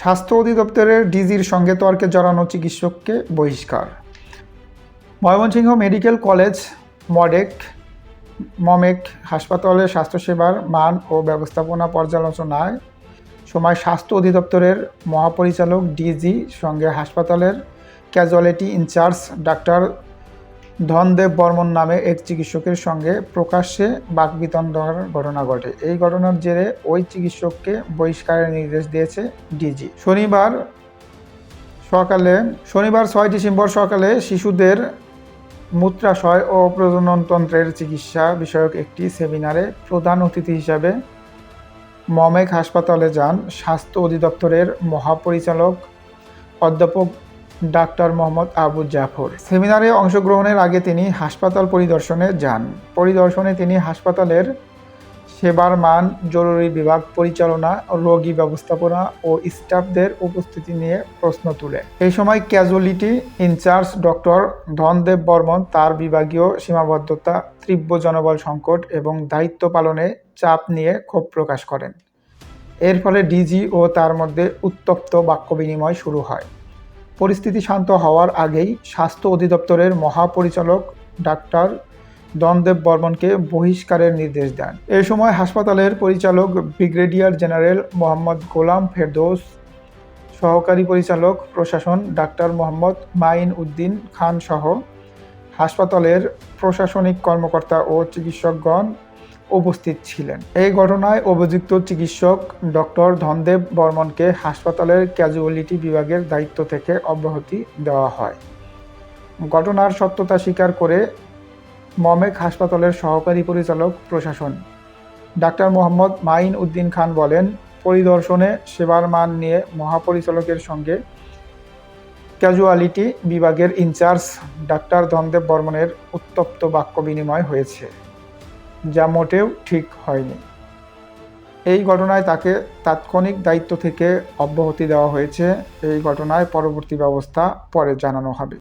স্বাস্থ্য অধিদপ্তরের ডিজির সঙ্গে তর্কে জড়ানো চিকিৎসককে বহিষ্কার। ময়মনসিংহ মেডিকেল কলেজ, মডেক, মমেক হাসপাতালে স্বাস্থ্যসেবার মান ও ব্যবস্থাপনা পর্যালোচনায় সময় স্বাস্থ্য অধিদপ্তরের মহাপরিচালক ডিজি সঙ্গে হাসপাতালের casualty incharge doctor Dhanadeb Barman নামে এক চিকিৎসকের সঙ্গে প্রকাশ্যে বাকবিতণ্ডার ঘটনা ঘটে। এই ঘটনার জেরে ওই চিকিৎসককে বহিষ্কারের নির্দেশ দিয়েছে ডিজি। শনিবার সকালে, শনিবার ছয় ডিসেম্বর সকালে শিশুদের মূত্রাশয় ও প্রজননতন্ত্রের চিকিৎসা বিষয়ক একটি সেমিনারে প্রধান অতিথি হিসাবে মমেক হাসপাতালে যান স্বাস্থ্য অধিদপ্তরের মহাপরিচালক অধ্যাপক ডাক্তার মোহাম্মদ আবু জাফর। সেমিনারে অংশগ্রহণের আগে তিনি হাসপাতাল পরিদর্শনে যান। পরিদর্শনে তিনি হাসপাতালের সেবার মান, জরুরি বিভাগ পরিচালনা, রোগী ব্যবস্থাপনা ও স্টাফদের উপস্থিতি নিয়ে প্রশ্ন তুলে। এই সময় casualty incharge doctor Dhanadeb Barman তার বিভাগীয় সীমাবদ্ধতা, তীব্র জনবল সংকট এবং দায়িত্ব পালনে চাপ নিয়ে ক্ষোভ প্রকাশ করেন। এর ফলে ডিজি ও তার মধ্যে উত্তপ্ত বাক্য বিনিময় শুরু হয়। পরিস্থিতি শান্ত হওয়ার আগেই স্বাস্থ্য অধিদপ্তরের মহাপরিচালক ডাক্তার দনদেব বর্মনকে বহিষ্কারের নির্দেশ দেন। এ সময় হাসপাতালের পরিচালক ব্রিগেডিয়ার জেনারেল মোহাম্মদ গোলাম ফেরদৌস, সহকারী পরিচালক প্রশাসন ডাক্তার মোহাম্মদ মাইন উদ্দিন খান সহ হাসপাতালের প্রশাসনিক কর্মকর্তা ও চিকিৎসকগণ উপস্থিত ছিলেন। এই ঘটনায় অভিযুক্ত চিকিৎসক ডক্টর ধনদেব বর্মনকে হাসপাতালের ক্যাজুয়ালিটি বিভাগের দায়িত্ব থেকে অব্যাহতি দেওয়া হয়। ঘটনার সত্যতা স্বীকার করে মমেক হাসপাতালের সহকারী পরিচালক, প্রশাসন ডাক্তার মোহাম্মদ মাইন উদ্দিন খান বলেন, পরিদর্শনে সেবার মান নিয়ে মহাপরিচালকের সঙ্গে ক্যাজুয়ালিটি বিভাগের ইনচার্জ ডাক্তার ধনদেব বর্মনের উত্তপ্ত বাক্য বিনিময় হয়েছে। যা মোটেও ঠিক হয়নি। এই ঘটনায় তাকে তাৎক্ষণিক দায়িত্ব থেকে অব্যাহতি দেওয়া হয়েছে। এই ঘটনায় পরবর্তী ব্যবস্থা পরে জানানো হবে।